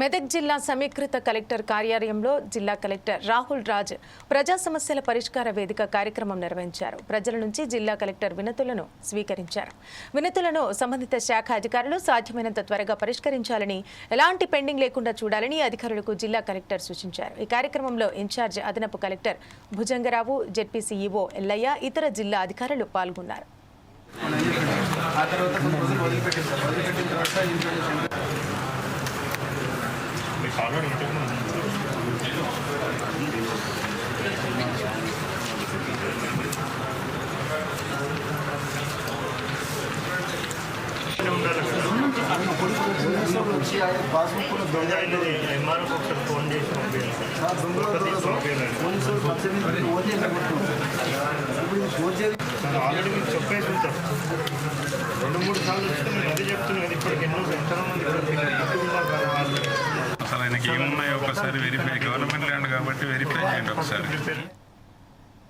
మెదక్ జిల్లా సమీకృత కలెక్టర్ కార్యాలయంలో జిల్లా కలెక్టర్ రాహుల్ రాజ్ ప్రజా సమస్యల పరిష్కార వేదిక కార్యక్రమం నిర్వహించారు. ప్రజల నుంచి జిల్లా కలెక్టర్ వినతులను స్వీకరించారు. వినతులను సంబంధిత శాఖ అధికారులు సాధ్యమైనంత త్వరగా పరిష్కరించాలని ఎలాంటి పెండింగ్ లేకుండా చూడాలని అధికారులకు జిల్లా కలెక్టర్ సూచించారు. ఈ కార్యక్రమంలో ఇన్ఛార్జ్ అదనపు కలెక్టర్ భుజంగరావు జెడ్పీసీఈఓ ఎల్లయ్య ఇతర జిల్లా అధికారులు పాల్గొన్నారు. ఆ తర్వాత కొన్ని రోజులు వదిలిపెట్టింది సార్ వదిలిపెట్టిన తర్వాత వచ్చి ఆయన పాస్బుక్ దొంగ ఆయన ఒకసారి ఫోన్ చేసి పంపించాలి సార్. దొంగల ఇప్పుడు ఆల్రెడీ మీకు చెప్పేసి ఉంటారు రెండు మూడు సార్లు వస్తే అదే చెప్తున్నాను ఇప్పటికి ఎన్నో ఎంతమంది అసలు ఆయనకి ఏమున్నాయో ఒకసారి వెరిఫై గవర్నమెంట్ ల్యాండ్ కాబట్టి వెరిఫై చేయండి ఒకసారి.